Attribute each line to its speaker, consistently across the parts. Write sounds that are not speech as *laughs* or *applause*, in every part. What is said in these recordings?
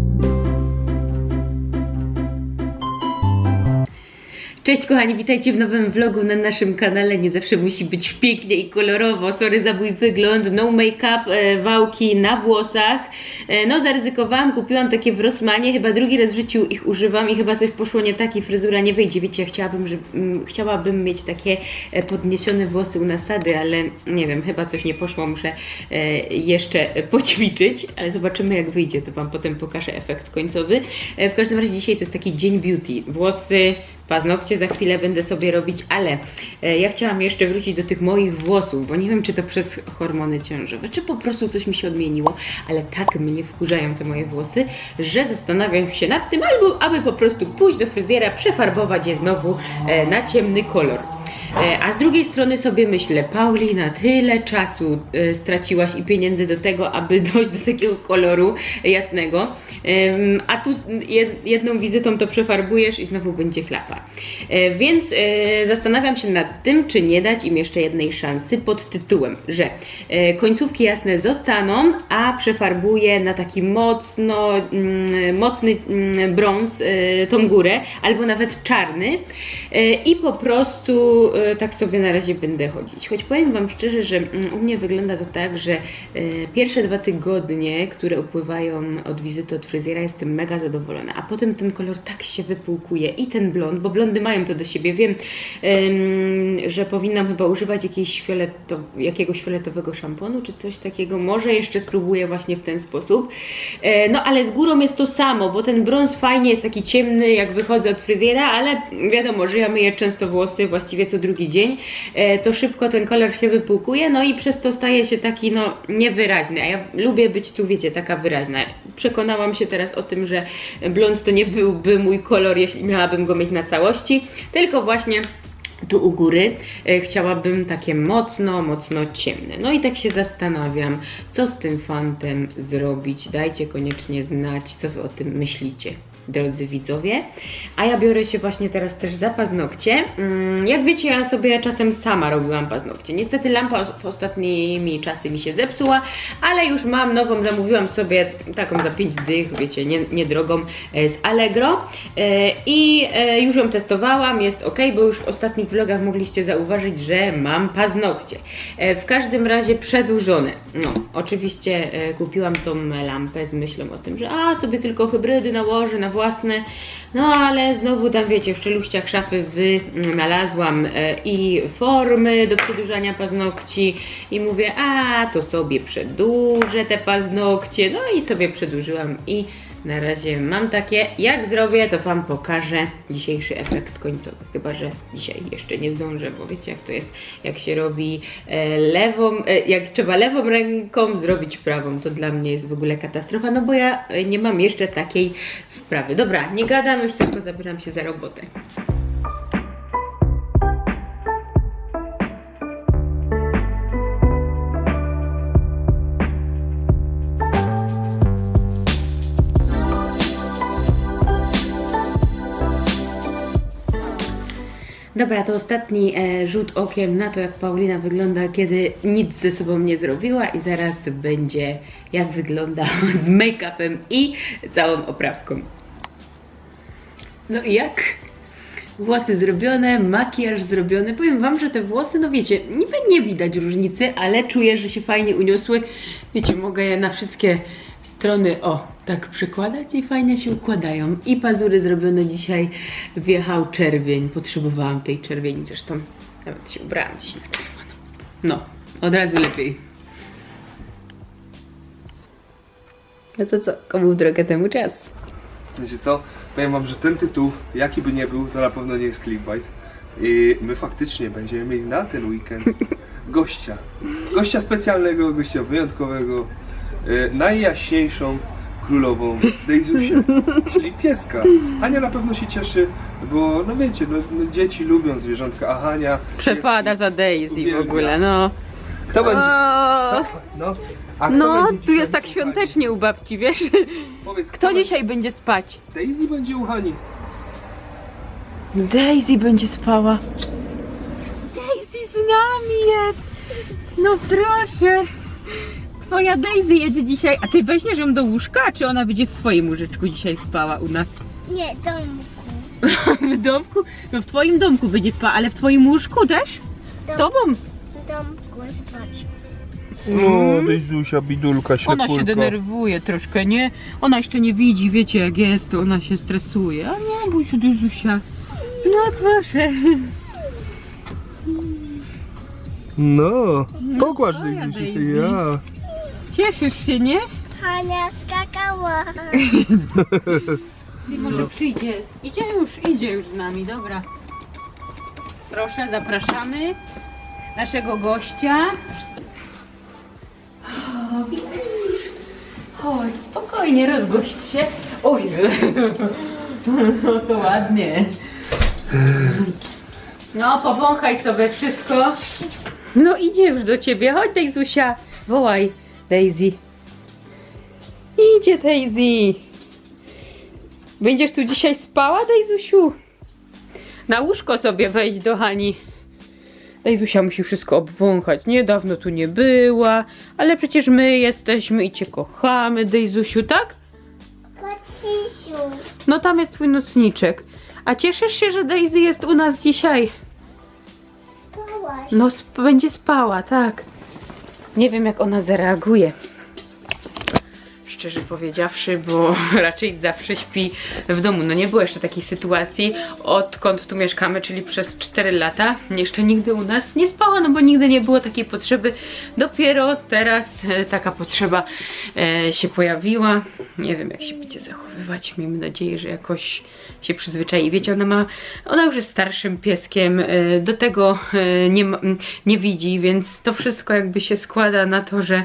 Speaker 1: Thank you Cześć kochani, witajcie w nowym vlogu na naszym kanale. Nie zawsze musi być pięknie i kolorowo. Sorry za mój wygląd, no make-up, e, wałki na włosach. E, no zaryzykowałam, kupiłam takie w Rossmanie, chyba drugi raz w życiu ich używam i chyba coś poszło nie tak i fryzura nie wyjdzie. Wiecie, chciałabym, że, mm, chciałabym mieć takie e, podniesione włosy u nasady, ale nie wiem, chyba coś nie poszło, muszę e, jeszcze poćwiczyć, ale zobaczymy jak wyjdzie, to Wam potem pokażę efekt końcowy. E, w każdym razie dzisiaj to jest taki dzień beauty. Włosy, paznokcie za chwilę będę sobie robić, ale e, ja chciałam jeszcze wrócić do tych moich włosów, bo nie wiem, czy to przez hormony ciążowe, czy po prostu coś mi się odmieniło, ale tak mnie wkurzają te moje włosy, że zastanawiam się nad tym, albo aby po prostu pójść do fryzjera, przefarbować je znowu e, na ciemny kolor. E, A z drugiej strony sobie myślę, Paulina, tyle czasu e, straciłaś i pieniędzy do tego, aby *laughs* dojść do takiego koloru jasnego, a tu jed- jedną wizytą to przefarbujesz i znowu będzie klapa. E, Więc zastanawiam się nad tym, czy nie dać im jeszcze jednej szansy pod tytułem, że końcówki jasne zostaną, a przefarbuję na taki mocno, mm, mocny mm, brąz tą górę, albo nawet czarny i po prostu tak sobie na razie będę chodzić. Choć powiem Wam szczerze, że mm, u mnie wygląda to tak, że e, pierwsze dwa tygodnie, które upływają od wizyty od fryzjera, jestem mega zadowolona, a potem ten kolor tak się wypłukuje i ten blond, bo blondy mają to do siebie. Wiem, em, że powinnam chyba używać fioleto, jakiegoś fioletowego szamponu czy coś takiego. Może jeszcze spróbuję właśnie w ten sposób. E, no ale z górą jest to samo, bo ten brąz fajnie jest taki ciemny, jak wychodzę od fryzjera, ale wiadomo, że ja myję często włosy, właściwie co drugi dzień, e, to szybko ten kolor się wypłukuje, no i przez to staje się taki no niewyraźny, a ja lubię być tu, wiecie, taka wyraźna. Przekonałam się teraz o tym, że blond to nie byłby mój kolor, jeśli miałabym go mieć na całości, tylko właśnie tu u góry e, chciałabym takie mocno, mocno ciemne. No i tak się zastanawiam, co z tym fantem zrobić. Dajcie koniecznie znać, co wy o tym myślicie. Drodzy widzowie, a ja biorę się właśnie teraz też za paznokcie. Mm, Jak wiecie, ja sobie czasem sama robiłam paznokcie. Niestety lampa w ostatnimi czasy mi się zepsuła, ale już mam nową, zamówiłam sobie taką za 5 dych, wiecie, nie- niedrogą e, z Allegro E, i e, już ją testowałam, jest ok, bo już w ostatnich vlogach mogliście zauważyć, że mam paznokcie. E, W każdym razie przedłużone. No, oczywiście kupiłam tą lampę z myślą o tym, że a sobie tylko hybrydy nałożę na własne, no ale znowu tam wiecie, w czeluściach szafy wynalazłam e, i formy do przedłużania paznokci. I mówię, a to sobie przedłużę te paznokcie, no i sobie przedłużyłam. I na razie mam takie. Jak zrobię, to Wam pokażę dzisiejszy efekt końcowy. Chyba, że dzisiaj jeszcze nie zdążę, bo wiecie jak to jest, jak się robi e, lewą, e, jak trzeba lewą ręką zrobić prawą, to dla mnie jest w ogóle katastrofa, no bo ja e, nie mam jeszcze takiej wprawy. Dobra, nie gadam, już tylko zabieram się za robotę. Dobra, to ostatni e, rzut okiem na to, jak Paulina wygląda, kiedy nic ze sobą nie zrobiła i zaraz będzie, jak wygląda z make-upem i całą oprawką. No i jak? Włosy zrobione, makijaż zrobiony. Powiem Wam, że te włosy, no wiecie, niby nie widać różnicy, ale czuję, że się fajnie uniosły. Wiecie, mogę je na wszystkie strony, o, tak przykładać i fajnie się układają. I pazury zrobione dzisiaj, wjechał czerwień. Potrzebowałam tej czerwieni, zresztą nawet się ubrałam dziś na czerwono. No, od razu lepiej. No to co, komu w drogę temu czas?
Speaker 2: Wiecie co? Powiem wam, że ten tytuł, jaki by nie był, to na pewno nie jest clickbait. I my faktycznie będziemy mieli na ten weekend *laughs* gościa. Gościa specjalnego, gościa wyjątkowego, y, najjaśniejszą królową Dejzusię, *laughs* czyli pieska. Hania na pewno się cieszy, bo no wiecie, no, no dzieci lubią zwierzątka, a Hania...
Speaker 1: Przepada za Daisy w ogóle, no.
Speaker 2: Kto będzie... Kto? No, a kto
Speaker 1: No,
Speaker 2: będzie
Speaker 1: tu jest tak świątecznie u babci, wiesz?
Speaker 2: Powiedz,
Speaker 1: Kto
Speaker 2: będzie-
Speaker 1: dzisiaj będzie spać?
Speaker 2: Daisy będzie u Hani.
Speaker 1: Daisy będzie spała. Daisy z nami jest! No proszę! Moja Daisy jedzie dzisiaj, a ty weźmiesz ją do łóżka, czy ona będzie w swoim łóżeczku dzisiaj spała u nas?
Speaker 3: Nie, domku. *laughs*
Speaker 1: W domku? No w twoim domku będzie spała, ale w twoim łóżku też? Z tobą?
Speaker 3: W domku spać.
Speaker 2: No, Dejzusia, bidulka,
Speaker 1: Ona się denerwuje troszkę, nie? Ona jeszcze nie widzi, wiecie jak jest, to ona się stresuje. A nie, bój się do Zuzia. No proszę.
Speaker 2: No,
Speaker 1: moja
Speaker 2: Dejzusia,
Speaker 1: Daisy.
Speaker 2: ja.
Speaker 1: Cieszysz się, nie?
Speaker 3: Hania skakała.
Speaker 1: I może przyjdzie. Idzie już, idzie już z nami, dobra. Proszę, zapraszamy naszego gościa. O, widzisz? Chodź, spokojnie, rozgość się. Oj, *laughs* no to ładnie. No, powąchaj sobie wszystko. No, idzie już do ciebie. Chodź, Dejzusia. Wołaj, Daisy. Idzie, Daisy. Będziesz tu dzisiaj spała, Dejzusiu? Na łóżko sobie wejdź do Hani. Dejzusia musi wszystko obwąchać. Niedawno tu nie była, ale przecież my jesteśmy i cię kochamy, Dejzusiu, tak?
Speaker 3: Patrzysiu.
Speaker 1: No tam jest twój nocniczek. A cieszysz się, że Daisy jest u nas dzisiaj?
Speaker 3: Spałaś.
Speaker 1: No sp- będzie spała, tak. Nie wiem jak ona zareaguje. Szczerze powiedziawszy, bo *laughs* raczej zawsze śpi w domu. No nie było jeszcze takiej sytuacji, odkąd tu mieszkamy, czyli przez 4 lata. Jeszcze nigdy u nas nie spała, no bo nigdy nie było takiej potrzeby. Dopiero teraz e, taka potrzeba e, się pojawiła. Nie wiem jak się będzie zachowywać. Miejmy nadzieję, że jakoś się przyzwyczai. Wiecie, ona ma, ona już jest starszym pieskiem, e, do tego nie, nie widzi, więc to wszystko jakby się składa na to, że,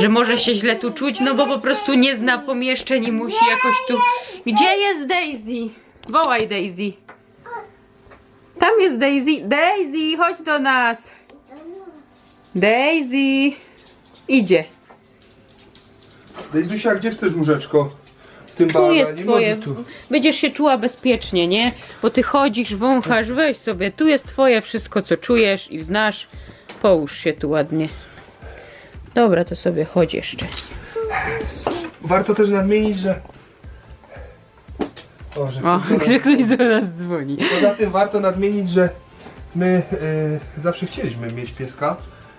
Speaker 1: że może się źle tu czuć, no bo po prostu nie zna pomieszczeń i musi jakoś tu... Gdzie jest Daisy? Wołaj Daisy. Tam jest Daisy. Daisy, chodź do nas. Daisy. Idzie.
Speaker 2: Dejzusia, gdzie chcesz łóżeczko? W tym
Speaker 1: Tu jest twoje.
Speaker 2: tu.
Speaker 1: Będziesz się czuła bezpiecznie, nie? Bo ty chodzisz, wąchasz, weź sobie. Tu jest twoje wszystko, co czujesz i znasz. Połóż się tu ładnie. Dobra, to sobie chodź jeszcze.
Speaker 2: Warto też nadmienić, że... O, że
Speaker 1: O,
Speaker 2: ktoś do nas-
Speaker 1: że ktoś do nas dzwoni.
Speaker 2: Poza tym warto nadmienić, że my y, zawsze chcieliśmy mieć pieska,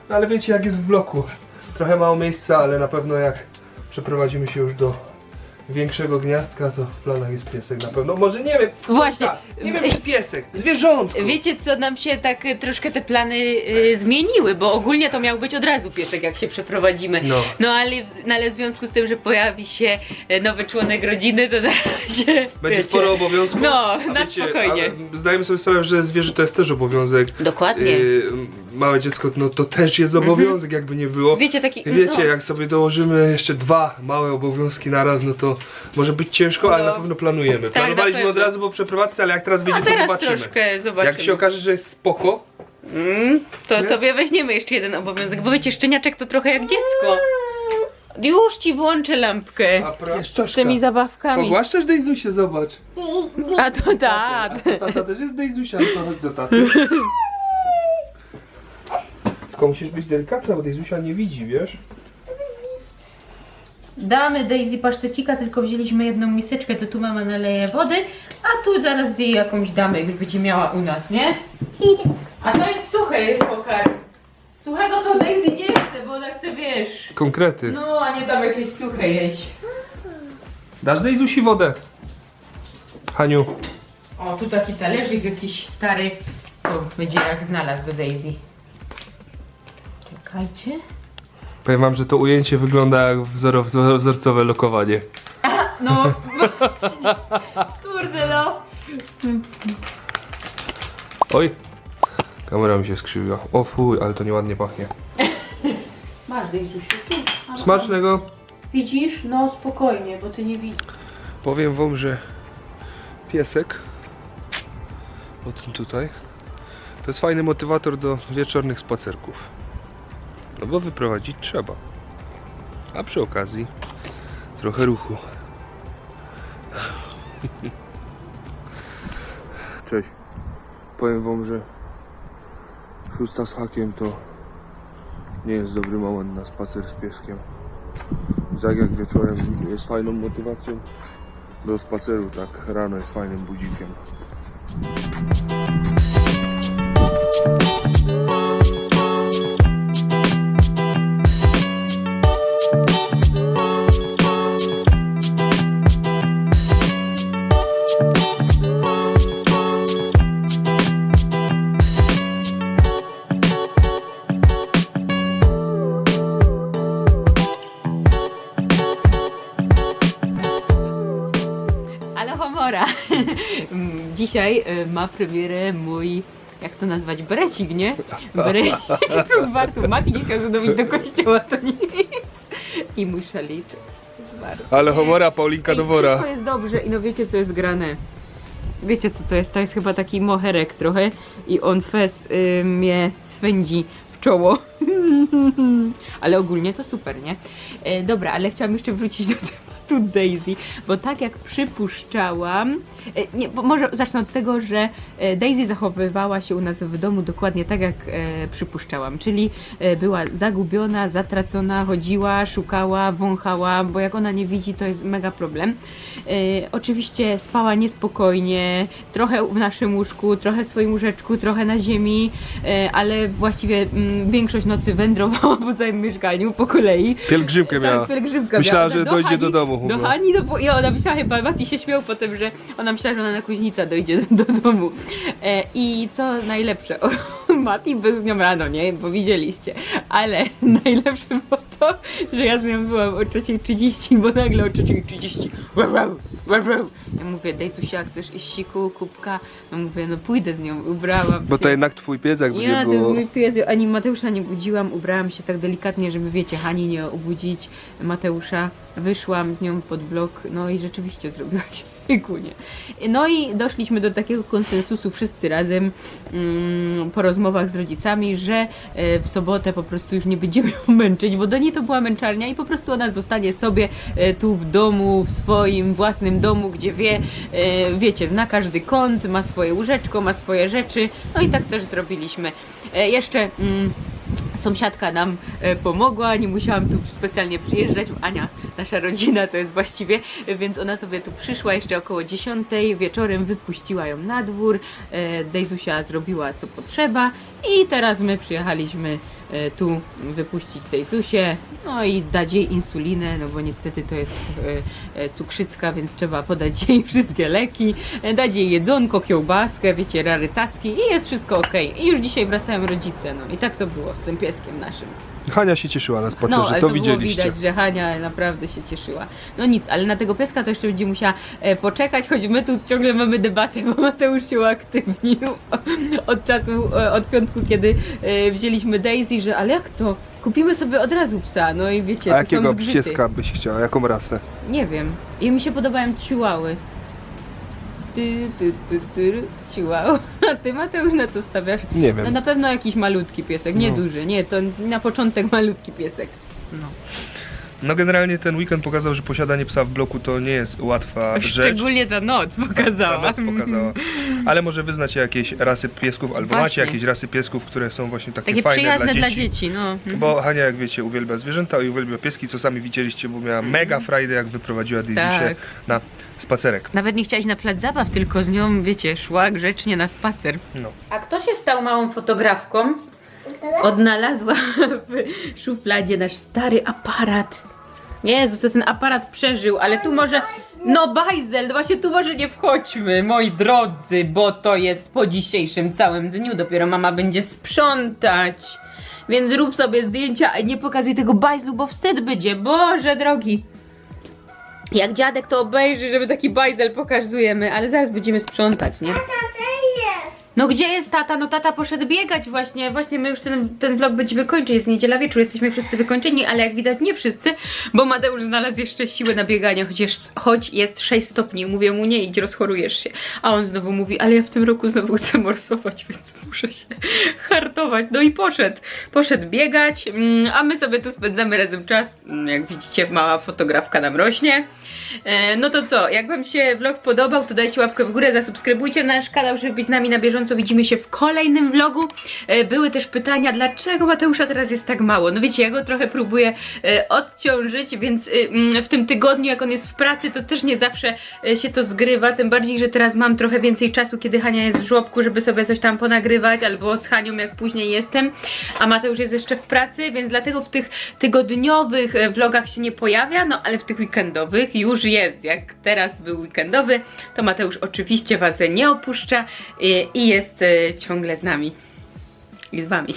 Speaker 2: no ale wiecie jak jest w bloku. Trochę mało miejsca, ale na pewno jak przeprowadzimy się już do większego gniazdka, to w planach jest piesek na pewno. Może nie wiem.
Speaker 1: Właśnie.
Speaker 2: Nie wiem czy piesek. Zwierzątko.
Speaker 1: Wiecie co, nam się tak y, troszkę te plany y, zmieniły, bo ogólnie to miał być od razu piesek, jak się przeprowadzimy.
Speaker 2: No.
Speaker 1: No ale, w- no, ale w związku z tym, że pojawi się y, nowy członek rodziny, to na razie.
Speaker 2: Będzie
Speaker 1: wiecie,
Speaker 2: sporo obowiązków.
Speaker 1: No,
Speaker 2: a
Speaker 1: na spokojnie.
Speaker 2: ale Zdajemy sobie sprawę, że zwierzę to jest też obowiązek.
Speaker 1: Dokładnie.
Speaker 2: Y, małe dziecko, no to też jest obowiązek, jakby nie było.
Speaker 1: Wiecie, taki.
Speaker 2: Wiecie,
Speaker 1: no.
Speaker 2: jak sobie dołożymy jeszcze dwa małe obowiązki na raz, no to może być ciężko, ale
Speaker 1: No.
Speaker 2: na pewno planujemy.
Speaker 1: Tak, na
Speaker 2: Planowaliśmy od
Speaker 1: pewno.
Speaker 2: razu po przeprowadzce, ale jak teraz
Speaker 1: A
Speaker 2: wyjdzie, to
Speaker 1: teraz
Speaker 2: zobaczymy.
Speaker 1: troszkę zobaczymy.
Speaker 2: Jak się okaże, że jest spoko,
Speaker 1: Mm, to
Speaker 2: Nie?
Speaker 1: sobie weźmiemy jeszcze jeden obowiązek, bo wiecie, szczeniaczek to trochę jak dziecko. Już ci włączę lampkę
Speaker 2: a pra... jest
Speaker 1: z
Speaker 2: czaszka.
Speaker 1: tymi zabawkami.
Speaker 2: Pogłaszczasz Dejzusię, zobacz.
Speaker 1: A to tak.
Speaker 2: A tata też jest Dejzusia, no to chodź do taty. *laughs* Tylko musisz być delikatna, bo Dejzusia nie widzi, wiesz?
Speaker 1: Damy Daisy pasztecika, tylko wzięliśmy jedną miseczkę, to tu mama naleje wody, a tu zaraz jej jakąś damy, już będzie miała u nas, nie? A to jest suchy pokarm. Suchego to Daisy nie chce, bo ona chce, wiesz,
Speaker 2: Konkrety.
Speaker 1: no a nie tam jakieś suche jeść.
Speaker 2: Dasz Dejzusi wodę. Haniu.
Speaker 1: O, tu taki talerzyk jakiś stary, to będzie jak znalazł do Daisy. Czekajcie.
Speaker 2: Powiem wam, że to ujęcie wygląda jak wzoro, wzor, wzorcowe lokowanie.
Speaker 1: No, właśnie. Kurde no.
Speaker 2: Oj, kamera mi się skrzywiła. O fuj, ale to nieładnie pachnie.
Speaker 1: Masz Daisysiu, tu. A,
Speaker 2: Smacznego.
Speaker 1: Widzisz? No spokojnie, bo ty nie widzisz.
Speaker 2: Powiem wam, że piesek, o tym tutaj, to jest fajny motywator do wieczornych spacerków. No bo wyprowadzić trzeba. A przy okazji trochę ruchu. *laughs* Cześć. Powiem wam, że szósta z hakiem to nie jest dobry moment na spacer z pieskiem. Tak jak wieczorem jest fajną motywacją do spaceru, tak rano jest fajnym budzikiem.
Speaker 1: Dzisiaj y, ma premierę mój, jak to nazwać, berecik, nie? Berecik *laughs* Bartu. Mati nie chciał zadowić do kościoła, to nic. I mój szaliczek z Bartu.
Speaker 2: Ale homora Paulinka do wora.
Speaker 1: Wszystko jest dobrze i no wiecie co jest grane. Wiecie co to jest? To jest chyba taki moherek trochę i on fez y, mnie swędzi w czoło. *laughs* ale ogólnie to super, nie? E, dobra, ale chciałam jeszcze wrócić do *laughs* tematu Daisy, bo tak jak przypuszczałam, e, nie, może zacznę od tego, że e, Daisy zachowywała się u nas w domu dokładnie tak jak e, przypuszczałam, czyli była zagubiona, zatracona, chodziła, szukała, wąchała, bo jak ona nie widzi, to jest mega problem. Oczywiście spała niespokojnie, trochę w naszym łóżku, trochę w swoim łóżeczku, trochę na ziemi, ale właściwie mm, większość nocy wędrowała *laughs* po całym mieszkaniu po kolei.
Speaker 2: Pielgrzymkę miała.
Speaker 1: Tak, pielgrzymka
Speaker 2: Myślała,
Speaker 1: miała.
Speaker 2: że dojdzie do
Speaker 1: Hani-
Speaker 2: domu
Speaker 1: Do
Speaker 2: chyba.
Speaker 1: Hani, do, i ona myślała chyba, Mati się śmiał potem, że ona myślała, że ona na kuźnica dojdzie do, do domu. E, I co najlepsze, Mati był z nią rano, nie? Bo widzieliście. Ale *laughs* najlepsze było to, że ja z nią byłam o 3.30, bo nagle o 3.30 wow, wow, wow, wow. Ja mówię, dej Susia, chcesz iść siku, kubka? No mówię, no pójdę z nią, ubrałam
Speaker 2: Bo
Speaker 1: się.
Speaker 2: to jednak twój pies jakby
Speaker 1: Ja,
Speaker 2: nie
Speaker 1: to jest
Speaker 2: było.
Speaker 1: mój pies. Ani Mateusza nie budziłam, ubrałam się tak delikatnie, żeby wiecie, Hani nie obudzić Mateusza. Wyszłam z nią pod blok, no i rzeczywiście zrobiła się biegunie. No i doszliśmy do takiego konsensusu wszyscy razem mm, po rozmowach z rodzicami, że e, w sobotę po prostu już nie będziemy ją *laughs* męczyć, bo do niej to była męczarnia i po prostu ona zostanie sobie e, tu w domu, w swoim własnym domu, gdzie wie, e, wiecie, zna każdy kąt, ma swoje łóżeczko, ma swoje rzeczy. No i tak też zrobiliśmy. Jeszcze mm, sąsiadka nam e, pomogła, nie musiałam tu specjalnie przyjeżdżać. Ania, nasza rodzina to jest właściwie, więc ona sobie tu przyszła jeszcze około 10 wieczorem, wypuściła ją na dwór. E, Dejzusia zrobiła co potrzeba i teraz my przyjechaliśmy tu wypuścić Dejzusię, no i dać jej insulinę, no bo niestety to jest e, e, cukrzycka, więc trzeba podać jej *laughs* wszystkie leki, e, dać jej jedzonko, kiełbaskę, wiecie, rarytaski i jest wszystko ok. I już dzisiaj wracają rodzice, no i tak to było z tym pieskiem naszym.
Speaker 2: Hania się cieszyła na spacerze,
Speaker 1: No, ale
Speaker 2: to,
Speaker 1: to,
Speaker 2: widzieliście.
Speaker 1: widać, że Hania naprawdę się cieszyła. No nic, ale na tego pieska to jeszcze będzie musiała e, poczekać, choć my tu ciągle mamy debatę, bo Mateusz się uaktywnił *laughs* od czasu, e, od piątku, kiedy e, wzięliśmy Daisy, że ale jak to? Kupimy sobie od razu psa, no i wiecie,
Speaker 2: A
Speaker 1: to są
Speaker 2: jakiego
Speaker 1: zgrzyty.
Speaker 2: pieska byś chciała? Jaką rasę?
Speaker 1: Nie wiem. I mi się podobają ciułały. Ty, ty, ty, ty, ciułał. *laughs* A ty Mateusz na co stawiasz?
Speaker 2: Nie wiem.
Speaker 1: No na pewno jakiś malutki piesek, nie
Speaker 2: No.
Speaker 1: duży, nie, to na początek malutki piesek. No.
Speaker 2: No generalnie ten weekend pokazał, że posiadanie psa w bloku to nie jest łatwa rzecz.
Speaker 1: Szczególnie ta noc pokazała.
Speaker 2: Ta noc pokazała. Ale może wyznacie jakieś rasy piesków, albo
Speaker 1: Właśnie.
Speaker 2: macie jakieś rasy piesków, które są właśnie takie,
Speaker 1: Takie
Speaker 2: fajne
Speaker 1: przyjazne
Speaker 2: dla dzieci.
Speaker 1: no.
Speaker 2: Bo Hania, jak wiecie, uwielbia zwierzęta i uwielbia pieski, co sami widzieliście, bo miała mega frajdę, jak wyprowadziła Daisy
Speaker 1: Tak.
Speaker 2: się na spacerek.
Speaker 1: Nawet nie chciałaś na plac zabaw, tylko z nią, wiecie, szła grzecznie na spacer.
Speaker 2: No.
Speaker 1: A kto się stał małą fotografką? Odnalazła w szufladzie nasz stary aparat. Jezu, co ten aparat przeżył, ale tu może... No bajzel, właśnie tu może nie wchodźmy, moi drodzy, bo to jest po dzisiejszym całym dniu, dopiero mama będzie sprzątać. Więc rób sobie zdjęcia, a nie pokazuj tego bajzlu, bo wstyd będzie, Boże drogi. Jak dziadek to obejrzy, żeby taki bajzel pokazujemy, ale zaraz będziemy sprzątać, nie? No gdzie jest tata? No tata poszedł biegać właśnie. Właśnie my już ten, ten vlog będziemy kończyć. Jest niedziela wieczór, jesteśmy wszyscy wykończeni, ale jak widać nie wszyscy, bo Mateusz znalazł jeszcze siłę na bieganie, chociaż choć jest 6 stopni. Mówię mu nie idź, rozchorujesz się. A on znowu mówi, ale ja w tym roku znowu chcę morsować, *laughs* więc muszę się hartować. No i poszedł. Poszedł biegać, mm, a my sobie tu spędzamy razem czas. Mm, Jak widzicie, mała fotografka nam rośnie. E, No to co, jak wam się vlog podobał, to dajcie łapkę w górę, zasubskrybujcie nasz kanał, żeby być z nami na bieżąco gorąco widzimy się w kolejnym vlogu. E, Były też pytania, dlaczego Mateusza teraz jest tak mało. No wiecie, ja go trochę próbuję e, odciążyć, więc e, mm, w tym tygodniu, jak on jest w pracy, to też nie zawsze e, się to zgrywa. Tym bardziej, że teraz mam trochę więcej czasu, kiedy Hania jest w żłobku, żeby sobie coś tam ponagrywać, albo z Hanią, jak później jestem. A Mateusz jest jeszcze w pracy, więc dlatego w tych tygodniowych vlogach się nie pojawia, no ale w tych weekendowych już jest. Jak teraz był weekendowy, to Mateusz oczywiście Was nie opuszcza i jest e, ciągle z nami i z Wami.